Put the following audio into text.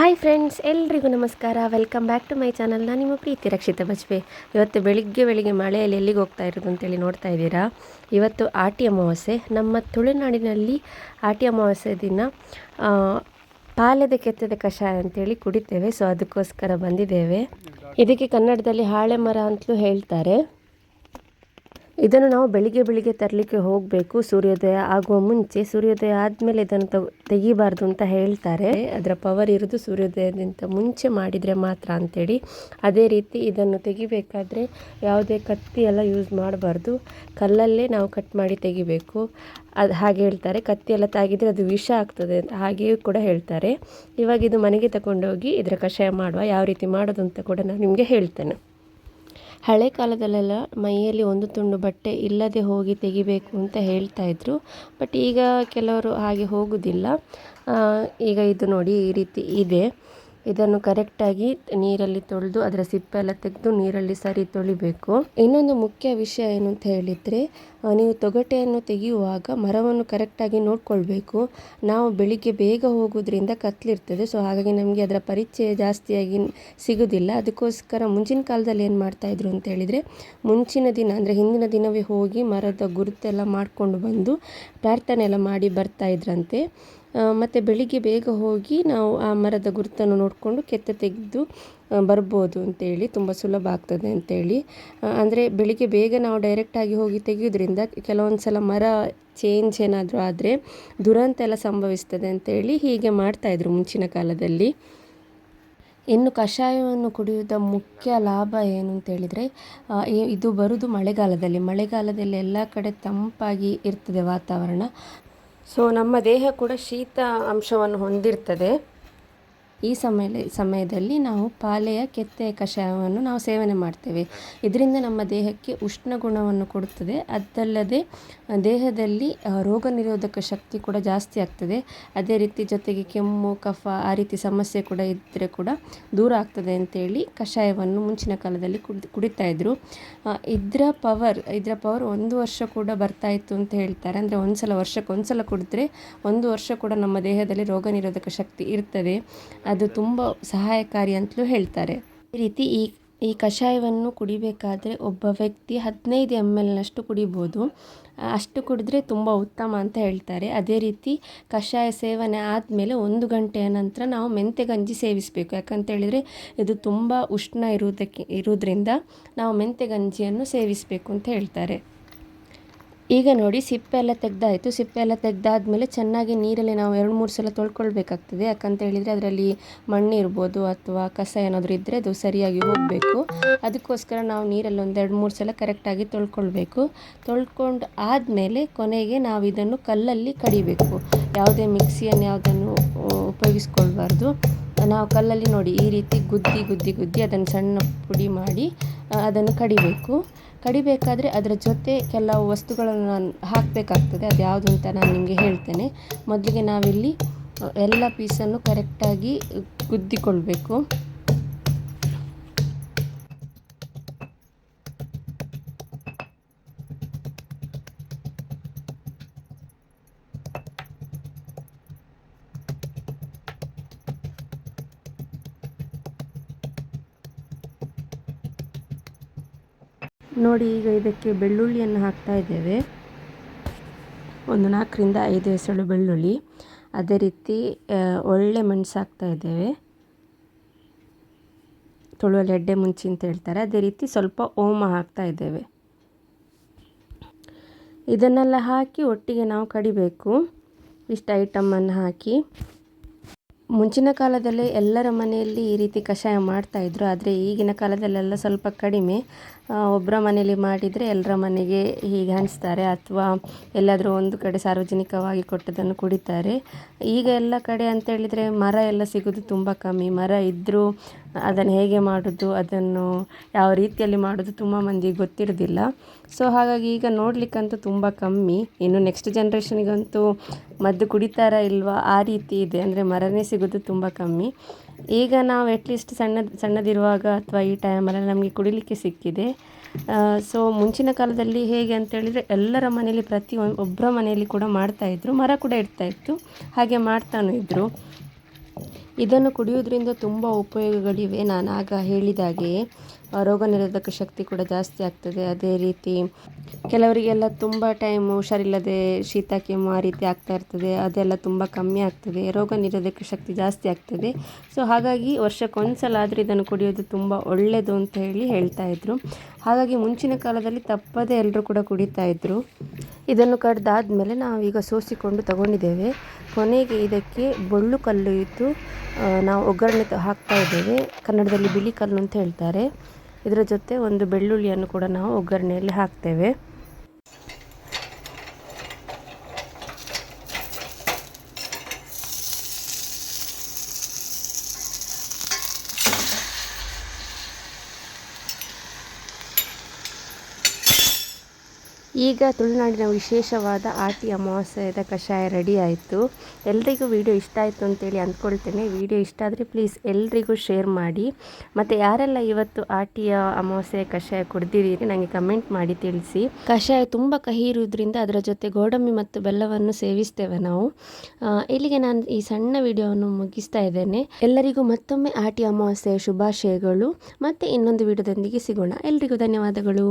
Hi friends, ಎಲ್ರಿಗೂ ನಮಸ್ಕಾರ. Welcome back to my channel. ನಾನು ನಿಮ್ಮ ಪ್ರೀತಿ ರಕ್ಷಿತ ಬಜ್ಪೆ ಇವತ್ತು ಬೆಳಿಗ್ಗೆ ಬೆಳಿಗ್ಗೆ ಮಳೆಯಲ್ಲಿ ಎಲ್ಲಿಗೆ ಹೋಗ್ತಾ ಇರೋದು ಅಂತೇಳಿ ನೋಡ್ತಾ ಇದ್ದೀರಾ? ಇವತ್ತು ಆಟಿ ಅಮಾವಾಸ್ಯೆ. ನಮ್ಮ ತುಳುನಾಡಿನಲ್ಲಿ ಆಟಿ ಅಮಾವಾಸ್ಯೆ ದಿನ ಪಾಲೆದ ಕೆತ್ತದ ಕಷಾಯ ಅಂತೇಳಿ ಕುಡಿತೇವೆ. ಸೊ, ಅದಕ್ಕೋಸ್ಕರ ಬಂದಿದ್ದೇವೆ. ಇದಕ್ಕೆ ಕನ್ನಡದಲ್ಲಿ ಹಾಳೆ ಮರ ಅಂತಲೂ ಹೇಳ್ತಾರೆ. ಇದನ್ನು ನಾವು ಬೆಳಿಗ್ಗೆ ಬೆಳಿಗ್ಗೆ ತರಲಿಕ್ಕೆ ಹೋಗಬೇಕು. ಸೂರ್ಯೋದಯ ಆಗುವ ಮುಂಚೆ ಸೂರ್ಯೋದಯ ಆದಮೇಲೆ ಇದನ್ನು ತಗೊ, ತೆಗಿಬಾರ್ದು ಅಂತ ಹೇಳ್ತಾರೆ. ಅದರ ಪವರ್ ಇರೋದು ಸೂರ್ಯೋದಯದಿಂದ ಮುಂಚೆ ಮಾಡಿದರೆ ಮಾತ್ರ ಅಂಥೇಳಿ ಅದೇ ರೀತಿ ಇದನ್ನು ತೆಗಿಬೇಕಾದ್ರೆ ಯಾವುದೇ ಕತ್ತಿ ಎಲ್ಲ ಯೂಸ್ ಮಾಡಬಾರ್ದು. ಕಲ್ಲಲ್ಲೇ ನಾವು ಕಟ್ ಮಾಡಿ ತೆಗಿಬೇಕು. ಅದು ಹಾಗೆ ಹೇಳ್ತಾರೆ. ಕತ್ತಿ ಎಲ್ಲ ತಾಗಿದರೆ ಅದು ವಿಷ ಆಗ್ತದೆ ಅಂತ ಹಾಗೆಯೂ ಕೂಡ ಹೇಳ್ತಾರೆ. ಇವಾಗ ಇದು ಮನೆಗೆ ತಗೊಂಡೋಗಿ ಇದರ ಕಷಾಯ ಮಾಡುವ, ಯಾವ ರೀತಿ ಮಾಡೋದು ಅಂತ ಕೂಡ ನಾನು ನಿಮಗೆ ಹೇಳ್ತೇನೆ. ಹಳೆ ಕಾಲದಲ್ಲೆಲ್ಲ ಮೈಯಲ್ಲಿ ಒಂದು ತುಂಡು ಬಟ್ಟೆ ಇಲ್ಲದೆ ಹೋಗಿ ತೆಗಿಬೇಕು ಅಂತ ಹೇಳ್ತಾ ಇದ್ರು. ಬಟ್ ಈಗ ಕೆಲವರು ಹಾಗೆ ಹೋಗುವುದಿಲ್ಲ ಈಗ ಇದು ನೋಡಿ ಈ ರೀತಿ ಇದೆ. ಇದನ್ನು ಕರೆಕ್ಟಾಗಿ ನೀರಲ್ಲಿ ತೊಳೆದು ಅದರ ಸಿಪ್ಪೆ ಎಲ್ಲ ತೆಗೆದು ನೀರಲ್ಲಿ ಸರಿ ತೊಳಿಬೇಕು. ಇನ್ನೊಂದು ಮುಖ್ಯ ವಿಷಯ ಏನು ಅಂತ ಹೇಳಿದರೆ ನೀವು ತೊಗಟೆಯನ್ನು ತೆಗೆಯುವಾಗ ಮರವನ್ನು ಕರೆಕ್ಟಾಗಿ ನೋಡಿಕೊಳ್ಬೇಕು. ನಾವು ಬೆಳಿಗ್ಗೆ ಬೇಗ ಹೋಗೋದ್ರಿಂದ ಕತ್ಲಿರ್ತದೆ. ಸೊ ಹಾಗಾಗಿ ನಮಗೆ ಅದರ ಪರಿಚಯ ಜಾಸ್ತಿಯಾಗಿ ಸಿಗೋದಿಲ್ಲ. ಅದಕ್ಕೋಸ್ಕರ ಮುಂಚಿನ ಕಾಲದಲ್ಲಿ ಏನು ಮಾಡ್ತಾಯಿದ್ರು ಅಂತ ಹೇಳಿದರೆ ಮುಂಚಿನ ದಿನ ಅಂದರೆ ಹಿಂದಿನ ದಿನವೇ ಹೋಗಿ ಮರದ ಗುರುತೆಲ್ಲ ಮಾಡಿಕೊಂಡು ಬಂದು ಪ್ರಾರ್ಥನೆ ಎಲ್ಲ ಮಾಡಿ ಬರ್ತಾ ಇದ್ರಂತೆ. ಆ, ಮತ್ತು ಬೆಳಿಗ್ಗೆ ಬೇಗ ಹೋಗಿ ನಾವು ಆ ಮರದ ಗುರುತನ್ನು ನೋಡಿಕೊಂಡು ಕೆತ್ತ ತೆಗೆದು ಬರ್ಬೋದು ಅಂತೇಳಿ ತುಂಬ ಸುಲಭ ಆಗ್ತದೆ ಅಂತೇಳಿ. ಅಂದರೆ ಬೆಳಿಗ್ಗೆ ಬೇಗ ನಾವು ಡೈರೆಕ್ಟಾಗಿ ಹೋಗಿ ತೆಗೆಯೋದ್ರಿಂದ ಕೆಲವೊಂದು ಸಲ ಮರ ಚೇಂಜ್ ಏನಾದರೂ ಆದರೆ ದುರಂತ ಎಲ್ಲ ಸಂಭವಿಸ್ತದೆ ಅಂತೇಳಿ ಹೀಗೆ ಮಾಡ್ತಾಯಿದ್ರು ಮುಂಚಿನ ಕಾಲದಲ್ಲಿ. ಇನ್ನು ಕಷಾಯವನ್ನು ಕುಡಿಯುವುದ ಮುಖ್ಯ ಲಾಭ ಏನು ಅಂತ ಹೇಳಿದರೆ ಇದು ಬರುವುದು ಮಳೆಗಾಲದಲ್ಲಿ. ಮಳೆಗಾಲದಲ್ಲಿ ಎಲ್ಲ ಕಡೆ ತಂಪಾಗಿ ಇರ್ತದೆ ವಾತಾವರಣ. ಸೊ ನಮ್ಮ ದೇಹ ಕೂಡ ಶೀತ ಅಂಶವನ್ನು ಹೊಂದಿರ್ತದೆ. ಈ ಸಮಯ ಸಮಯದಲ್ಲಿ ನಾವು ಪಾಲೆಯ ಕೆತ್ತೆಯ ಕಷಾಯವನ್ನು ನಾವು ಸೇವನೆ ಮಾಡ್ತೇವೆ. ಇದರಿಂದ ನಮ್ಮ ದೇಹಕ್ಕೆ ಉಷ್ಣ ಗುಣವನ್ನು ಕೊಡುತ್ತದೆ. ಅದಲ್ಲದೆ ದೇಹದಲ್ಲಿ ರೋಗ ನಿರೋಧಕ ಶಕ್ತಿ ಕೂಡ ಜಾಸ್ತಿ ಆಗ್ತದೆ. ಅದೇ ರೀತಿ ಜೊತೆಗೆ ಕೆಮ್ಮು, ಕಫ ಆ ರೀತಿ ಸಮಸ್ಯೆ ಕೂಡ ಇದ್ದರೆ ಕೂಡ ದೂರ ಆಗ್ತದೆ ಅಂತೇಳಿ ಕಷಾಯವನ್ನು ಮುಂಚಿನ ಕಾಲದಲ್ಲಿ ಕುಡಿ, ಕುಡಿತಾ ಇದ್ದರು ಇದರ ಪವರ್ ಇದರ ಪವರ್ ಒಂದು ವರ್ಷ ಕೂಡ ಬರ್ತಾ ಇತ್ತು ಅಂತ ಹೇಳ್ತಾರೆ. ಅಂದರೆ ಒಂದು ಸಲ ವರ್ಷಕ್ಕೆ ಒಂದು ಸಲ ಕುಡಿದ್ರೆ ಒಂದು ವರ್ಷ ಕೂಡ ನಮ್ಮ ದೇಹದಲ್ಲಿ ರೋಗ ನಿರೋಧಕ ಶಕ್ತಿ ಇರ್ತದೆ. ಅದು ತುಂಬ ಸಹಾಯಕಾರಿ ಅಂತಲೂ ಹೇಳ್ತಾರೆ. ಈ ರೀತಿ ಈ ಈ ಕಷಾಯವನ್ನು ಕುಡಿಬೇಕಾದ್ರೆ ಒಬ್ಬ ವ್ಯಕ್ತಿ ಹದಿನೈದು ಎಂ ಎಲ್ನಷ್ಟು ಕುಡಿಬೋದು. ಅಷ್ಟು ಕುಡಿದ್ರೆ ತುಂಬ ಉತ್ತಮ ಅಂತ ಹೇಳ್ತಾರೆ. ಅದೇ ರೀತಿ ಕಷಾಯ ಸೇವನೆ ಆದಮೇಲೆ ಒಂದು ಗಂಟೆಯ ನಂತರ ನಾವು ಮೆಂತೆ ಗಂಜಿ ಸೇವಿಸಬೇಕು. ಯಾಕಂತೇಳಿದರೆ ಇದು ತುಂಬ ಉಷ್ಣ ಇರುವುದಕ್ಕೆ, ಇರುವುದರಿಂದ ನಾವು ಮೆಂತೆ ಗಂಜಿಯನ್ನು ಸೇವಿಸಬೇಕು ಅಂತ ಹೇಳ್ತಾರೆ. ಈಗ ನೋಡಿ ಸಿಪ್ಪೆ ಎಲ್ಲ ತೆಗ್ದಾಯಿತು. ಸಿಪ್ಪೆ ಎಲ್ಲ ತೆಗೆದಾದ್ಮೇಲೆ ಚೆನ್ನಾಗಿ ನೀರಲ್ಲಿ ನಾವು ಎರಡು ಮೂರು ಸಲ ತೊಳ್ಕೊಳ್ಬೇಕಾಗ್ತದೆ. ಯಾಕಂತ ಹೇಳಿದರೆ ಅದರಲ್ಲಿ ಮಣ್ಣು ಇರ್ಬೋದು ಅಥವಾ ಕಸ ಏನಾದರೂ ಇದ್ದರೆ ಅದು ಸರಿಯಾಗಿ ಹೋಗಬೇಕು. ಅದಕ್ಕೋಸ್ಕರ ನಾವು ನೀರಲ್ಲಿ ಒಂದು ಎರಡು ಮೂರು ಸಲ ಕರೆಕ್ಟಾಗಿ ತೊಳ್ಕೊಳ್ಬೇಕು. ತೊಳ್ಕೊಂಡು ಆದಮೇಲೆ ಕೊನೆಗೆ ನಾವು ಇದನ್ನು ಕಲ್ಲಲ್ಲಿ ಕಡಿಬೇಕು. ಯಾವುದೇ ಮಿಕ್ಸಿಯನ್ನು ಯಾವುದನ್ನು ಉಪಯೋಗಿಸ್ಕೊಳ್ಬಾರ್ದು. ನಾವು ಕಲ್ಲಲ್ಲಿ ನೋಡಿ ಈ ರೀತಿ ಗುದ್ದಿ ಗುದ್ದಿ ಗುದ್ದಿ ಅದನ್ನು ಸಣ್ಣ ಪುಡಿ ಮಾಡಿ ಅದನ್ನು ಕಡಿಬೇಕು. ಕಡಿಬೇಕಾದರೆ ಅದರ ಜೊತೆ ಕೆಲವು ವಸ್ತುಗಳನ್ನು ನಾನು ಹಾಕಬೇಕಾಗ್ತದೆ. ಅದು ಯಾವುದು ಅಂತ ನಾನು ನಿಮಗೆ ಹೇಳ್ತೇನೆ. ಮೊದಲಿಗೆ ನಾವಿಲ್ಲಿ ಎಲ್ಲ ಪೀಸನ್ನು ಕರೆಕ್ಟಾಗಿ ಗುದ್ದಿಕೊಳ್ಬೇಕು. ನೋಡಿ, ಈಗ ಇದಕ್ಕೆ ಬೆಳ್ಳುಳ್ಳಿಯನ್ನು ಹಾಕ್ತಾ ಇದ್ದೇವೆ. ಒಂದು ನಾಲ್ಕರಿಂದ ಐದು ಎಸಳು ಬೆಳ್ಳುಳ್ಳಿ. ಅದೇ ರೀತಿ ಒಳ್ಳೆ ಮೆಣಸು ಹಾಕ್ತಾ ಇದ್ದೇವೆ. ತುಳುವಲ್ಲಿ ಎಡ್ಡೆ ಮುಂಚಿ ಅಂತ ಹೇಳ್ತಾರೆ. ಅದೇ ರೀತಿ ಸ್ವಲ್ಪ ಓಮ ಹಾಕ್ತಾ ಇದ್ದೇವೆ. ಇದನ್ನೆಲ್ಲ ಹಾಕಿ ಒಟ್ಟಿಗೆ ನಾವು ಕಡಿಬೇಕು. ಇಷ್ಟು ಐಟಮನ್ನು ಹಾಕಿ. ಮುಂಚಿನ ಕಾಲದಲ್ಲಿ ಎಲ್ಲರ ಮನೆಯಲ್ಲಿ ಈ ರೀತಿ ಕಷಾಯ ಮಾಡ್ತಾಯಿದ್ರು ಆದರೆ ಈಗಿನ ಕಾಲದಲ್ಲೆಲ್ಲ ಸ್ವಲ್ಪ ಕಡಿಮೆ. ಒಬ್ಬರ ಮನೆಯಲ್ಲಿ ಮಾಡಿದರೆ ಎಲ್ಲರ ಮನೆಗೆ ಹೀಗೆ ಹಂಚ್ತಾರೆ ಅಥವಾ ಎಲ್ಲಾದರೂ ಒಂದು ಕಡೆ ಸಾರ್ವಜನಿಕವಾಗಿ ಕೊಟ್ಟದನ್ನು ಕುಡಿತಾರೆ. ಈಗ ಎಲ್ಲ ಕಡೆ ಅಂತ ಹೇಳಿದರೆ ಮರ ಎಲ್ಲ ಸಿಗೋದು ತುಂಬ ಕಮ್ಮಿ. ಮರ ಇದ್ದರೂ ಅದನ್ನು ಹೇಗೆ ಮಾಡೋದು, ಅದನ್ನು ಯಾವ ರೀತಿಯಲ್ಲಿ ಮಾಡೋದು ತುಂಬ ಮಂದಿಗೆ ಗೊತ್ತಿರೋದಿಲ್ಲ. ಸೊ ಹಾಗಾಗಿ ಈಗ ನೋಡಲಿಕ್ಕಂತೂ ತುಂಬ ಕಮ್ಮಿ. ಇನ್ನು ನೆಕ್ಸ್ಟ್ ಜನ್ರೇಷನಿಗಂತೂ ಮದ್ದು ಕುಡಿತಾರಾ ಇಲ್ವಾ, ಆ ರೀತಿ ಇದೆ. ಅಂದರೆ ಮರನೇ ಸಿಗೋದು ತುಂಬ ಕಮ್ಮಿ. ಈಗ ನಾವು ಅಟ್ಲೀಸ್ಟ್ ಸಣ್ಣ ಸಣ್ಣದಿರುವಾಗ ಅಥವಾ ಈ ಟೈಮಲ್ಲಿ ನಮಗೆ ಕುಡಿಲಿಕ್ಕೆ ಸಿಕ್ಕಿದೆ. ಸೊ ಮುಂಚಿನ ಕಾಲದಲ್ಲಿ ಹೇಗೆ ಅಂತೇಳಿದರೆ ಎಲ್ಲರ ಮನೆಯಲ್ಲಿ ಪ್ರತಿ ಒಬ್ಬರ ಮನೆಯಲ್ಲಿ ಕೂಡ ಮಾಡ್ತಾಯಿದ್ರು ಮರ ಕೂಡ ಇಡ್ತಾಯಿತ್ತು ಹಾಗೆ ಮಾಡ್ತಾನೂ ಇದ್ದರು ಇದನ್ನು ಕುಡಿಯೋದ್ರಿಂದ ತುಂಬ ಉಪಯೋಗಗಳಿವೆ. ನಾನು ಆಗ ಹೇಳಿದ ಹಾಗೆ ರೋಗ ನಿರೋಧಕ ಶಕ್ತಿ ಕೂಡ ಜಾಸ್ತಿ ಆಗ್ತದೆ. ಅದೇ ರೀತಿ ಕೆಲವರಿಗೆಲ್ಲ ತುಂಬ ಟೈಮ್ ಹುಷಾರಿಲ್ಲದೆ ಶೀತ ಕೆಮ್ಮು ಆ ರೀತಿ ಆಗ್ತಾ ಇರ್ತದೆ. ಅದೆಲ್ಲ ತುಂಬ ಕಮ್ಮಿ ಆಗ್ತದೆ. ರೋಗ ನಿರೋಧಕ ಶಕ್ತಿ ಜಾಸ್ತಿ ಆಗ್ತದೆ. ಸೊ ಹಾಗಾಗಿ ವರ್ಷಕ್ಕೊಂದ್ಸಲ ಆದರೆ ಇದನ್ನು ಕುಡಿಯೋದು ತುಂಬ ಒಳ್ಳೆಯದು ಅಂತ ಹೇಳಿ ಹೇಳ್ತಾ ಇದ್ರು. ಹಾಗಾಗಿ ಮುಂಚಿನ ಕಾಲದಲ್ಲಿ ತಪ್ಪದೇ ಎಲ್ಲರೂ ಕೂಡ ಕುಡಿತಾ ಇದ್ರು. ಇದನ್ನು ಕಡ್ದಾದ್ಮೇಲೆ ನಾವೀಗ ಸೋಸಿಕೊಂಡು ತಗೊಂಡಿದ್ದೇವೆ. ಕೊನೆಗೆ ಇದಕ್ಕೆ ಬೊಳ್ಳು ಕಲ್ಲು ಇದ್ದು ನಾವು ಒಗ್ಗರಣೆ ಹಾಕ್ತಾ ಇದ್ದೇವೆ. ಕನ್ನಡದಲ್ಲಿ ಬಿಳಿ ಕಲ್ಲು ಅಂತ ಹೇಳ್ತಾರೆ. ಇದರ ಜೊತೆ ಒಂದು ಬೆಳ್ಳುಳ್ಳಿಯನ್ನು ಕೂಡ ನಾವು ಒಗ್ಗರಣೆಯಲ್ಲಿ ಹಾಕ್ತೇವೆ. ಈಗ ತುಳುನಾಡಿನ ವಿಶೇಷವಾದ ಆಟಿ ಅಮಾವಾಸ್ಯದ ಕಷಾಯ ರೆಡಿ ಆಯಿತು. ಎಲ್ರಿಗೂ ವಿಡಿಯೋ ಇಷ್ಟ ಆಯಿತು ಅಂತೇಳಿ ಅಂದ್ಕೊಳ್ತೇನೆ. ವಿಡಿಯೋ ಇಷ್ಟ ಆದರೆ ಪ್ಲೀಸ್ ಎಲ್ರಿಗೂ ಶೇರ್ ಮಾಡಿ. ಮತ್ತು ಯಾರೆಲ್ಲ ಇವತ್ತು ಆಟಿಯ ಅಮಾವಾಸ್ಯೆ ಕಷಾಯ ಕುಡ್ದಿದ್ದೀರಿ ನನಗೆ ಕಮೆಂಟ್ ಮಾಡಿ ತಿಳಿಸಿ. ಕಷಾಯ ತುಂಬ ಕಹಿ ಇರುವುದರಿಂದ ಅದರ ಜೊತೆ ಗೋಡಂಬಿ ಮತ್ತು ಬೆಲ್ಲವನ್ನು ಸೇವಿಸ್ತೇವೆ ನಾವು. ಇಲ್ಲಿಗೆ ನಾನು ಈ ಸಣ್ಣ ವಿಡಿಯೋವನ್ನು ಮುಗಿಸ್ತಾ ಇದ್ದೇನೆ. ಎಲ್ಲರಿಗೂ ಮತ್ತೊಮ್ಮೆ ಆಟಿ ಅಮಾವಾಸ್ಯೆಯ ಶುಭಾಶಯಗಳು. ಮತ್ತು ಇನ್ನೊಂದು ವಿಡಿಯೋದೊಂದಿಗೆ ಸಿಗೋಣ. ಎಲ್ರಿಗೂ ಧನ್ಯವಾದಗಳು.